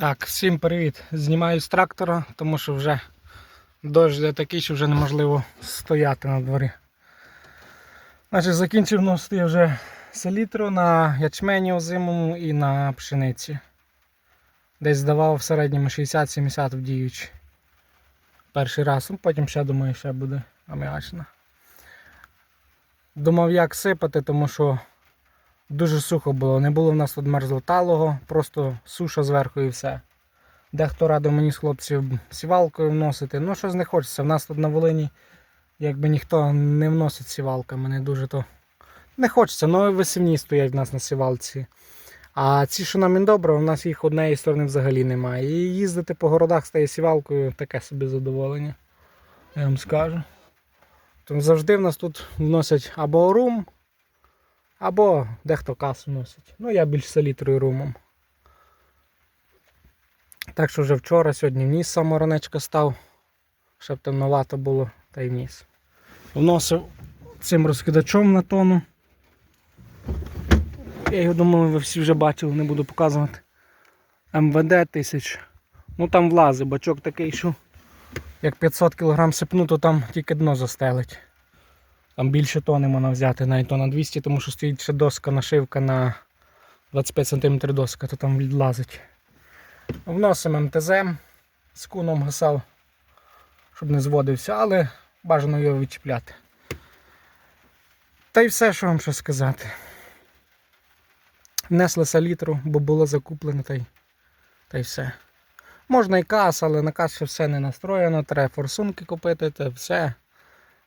Так, всім привіт. Знімаю з трактора, тому що вже дощ такий, що вже неможливо стояти на дворі. Значить, закінчив носити вже селітру на ячмені озимому і на пшениці. Десь здавав в середньому 60-70 в діючі. Перший раз, ну потім ще думаю, ще буде аміачна. Думав, як сипати, тому що Дуже сухо було, не було в нас тут мерзлоталого, просто суша зверху і все. Дехто радив мені з хлопців сівалкою вносити. Ну, щось не хочеться. В нас тут на Волині якби ніхто не вносить сівалками, не дуже то. Не хочеться, ну і висівні стоять в нас на сівалці. А ці, що нам добре, у нас їх однієї сторони взагалі немає. І їздити по городах з тією сівалкою таке собі задоволення. Я вам скажу. Тому завжди в нас тут вносять або орум, або дехто касу носить. Ну, я більш селітрою румом. Так що вже вчора, сьогодні вніс саморанечка став, щоб темновато було, та й вніс. Вносив цим розкидачом на тону. Я його думаю, ви всі вже бачили, не буду показувати. МВД 1000. Ну там влазить, бачок такий, що як 500 кг сипну, то там тільки дно застелить. Там більше тони можна взяти, навіть то на 200, тому що стоїть ще доска нашивка на 25 см доска, то там відлазить. Вносимо МТЗ з куном гасав, щоб не зводився, але бажано його відчіпляти. Та й все, що вам ще сказати. Внесли салітру, бо було закуплено, та й, та й все. Можна і кас, але на кас ще все не настроєно, треба форсунки купити, та все.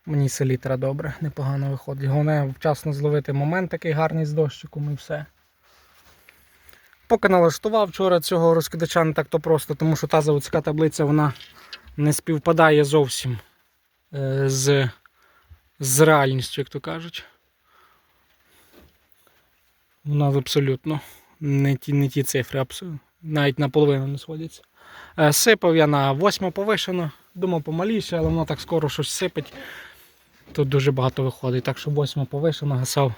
Мені селітра добре, непогано виходить. Головне вчасно зловити момент такий гарний з дощиком і все. Поки налаштував вчора цього розкидача не так то просто, тому що та заводська таблиця вона не співпадає зовсім е, з, з реальністю, як то кажуть. Вона абсолютно не ті, не ті цифри, абсолютно, навіть наполовину не сходяться. Е, Сипав я на 8 повишено, думав помаліше, але воно так скоро щось сипить. Тут дуже багато виходить, так що 8 повишено гасав.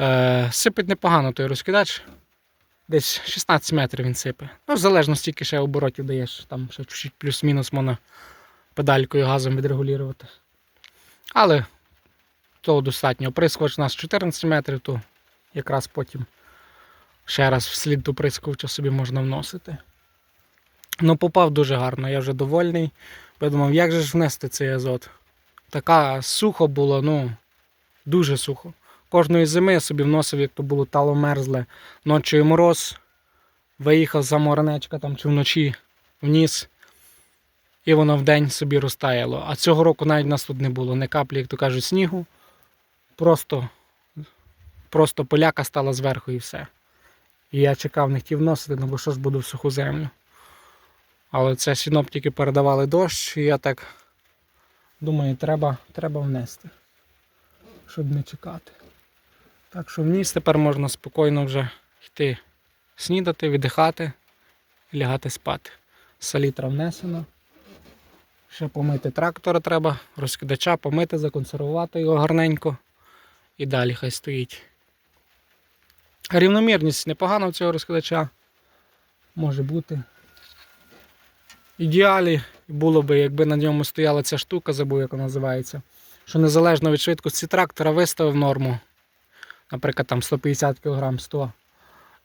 Е, сипить непогано той розкидач. Десь 16 метрів він сипе. Ну, залежно стільки ще оборотів даєш, там ще чуть плюс-мінус можна педалькою газом відрегулювати. Але того достатньо. Оприскувач у нас 14 метрів, то якраз потім ще раз вслід до прискувача собі можна вносити. Ну, попав дуже гарно, я вже довольний. Я думав, як же ж внести цей азот? Така сухо було, ну, дуже сухо. Кожної зими я собі вносив, як то було тало мерзле. Ночі мороз. Виїхав за моранечка там чи вночі вніс. І воно вдень собі розтаяло. А цього року навіть нас тут не було ні каплі, як то кажуть, снігу. Просто, просто поляка стала зверху і все. І я чекав, не хотів вносити, ну бо що ж буду в суху землю. Але це синоптики передавали дощ, і я так думаю, треба, треба внести, щоб не чекати. Так що вниз тепер можна спокійно вже йти снідати, віддихати і лягати спати. Салітра внесено. Ще помити трактора треба, розкидача помити, законсервувати його гарненько. І далі хай стоїть. Рівномірність непогана у цього розкидача. Може бути. Ідеалі було би, якби на ньому стояла ця штука, забув, як вона називається. Що незалежно від швидкості трактора виставив норму. Наприклад, там 150 кг 100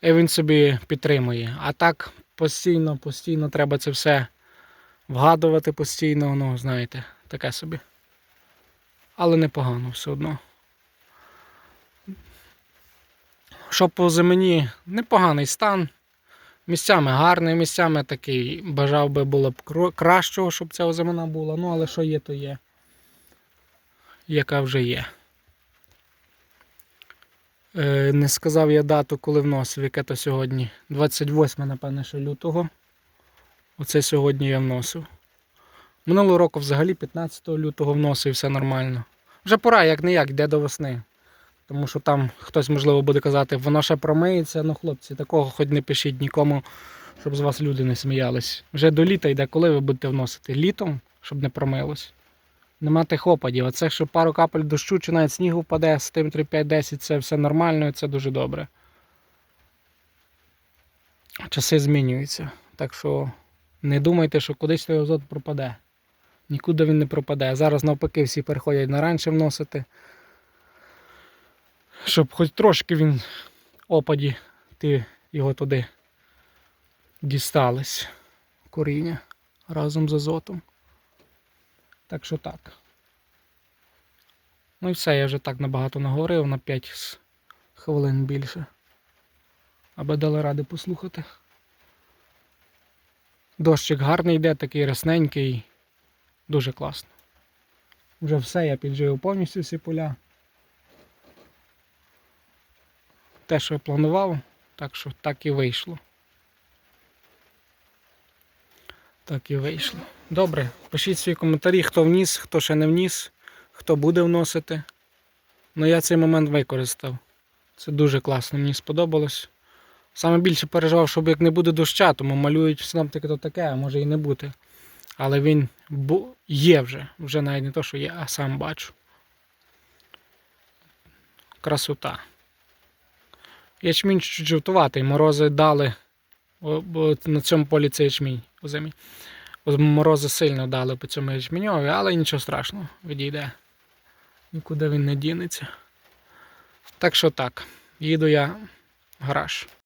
І він собі підтримує. А так постійно, постійно треба це все вгадувати постійно, ну, знаєте, таке собі. Але непогано все одно. Що по землі непоганий стан. Місцями гарний, місцями такий. Бажав би було б кращого, щоб ця озимина була. Ну, але що є, то є. Яка вже є. Е, не сказав я дату, коли вносив, яке то сьогодні. 28, напевне, що лютого. Оце сьогодні я вносив. Минулого року взагалі 15 лютого вносив, все нормально. Вже пора, як не як, йде до весни. Тому що там хтось, можливо, буде казати, воно ще промиється. Ну, хлопці, такого хоч не пишіть нікому, щоб з вас люди не сміялись. Вже до літа йде, коли ви будете вносити? Літом, щоб не промилось. Нема тих опадів. А це, що пару капель дощу чи навіть снігу впаде, сантиметрів 5-10, це все нормально і це дуже добре. Часи змінюються. Так що не думайте, що кудись той азот пропаде. Нікуди він не пропаде. Зараз навпаки всі переходять на раніше вносити. Щоб хоч трошки він опаді ти його туди дістались коріння разом з азотом. Так що так. Ну і все, я вже так набагато наговорив на 5 хвилин більше. Аби дали ради послухати. Дощик гарний йде, такий рясненький. Дуже класно. Вже все, я піджив повністю всі поля. Те, що я планував, так що так і вийшло. Так і вийшло. Добре, пишіть свої коментарі, хто вніс, хто ще не вніс, хто буде вносити. Ну я цей момент використав. Це дуже класно, мені сподобалось. Саме більше переживав, щоб як не буде доща, тому малюють синоптики то таке, а може і не бути. Але він є вже. Вже навіть не то, що є, а сам бачу. Красота. Ячмінь чуть жовтуватий, морози дали. На цьому полі це ячмінь у зимі. Морози сильно дали по цьому ячменьові, але нічого страшного, відійде. Нікуди він не дінеться. Так що так, їду я в гараж.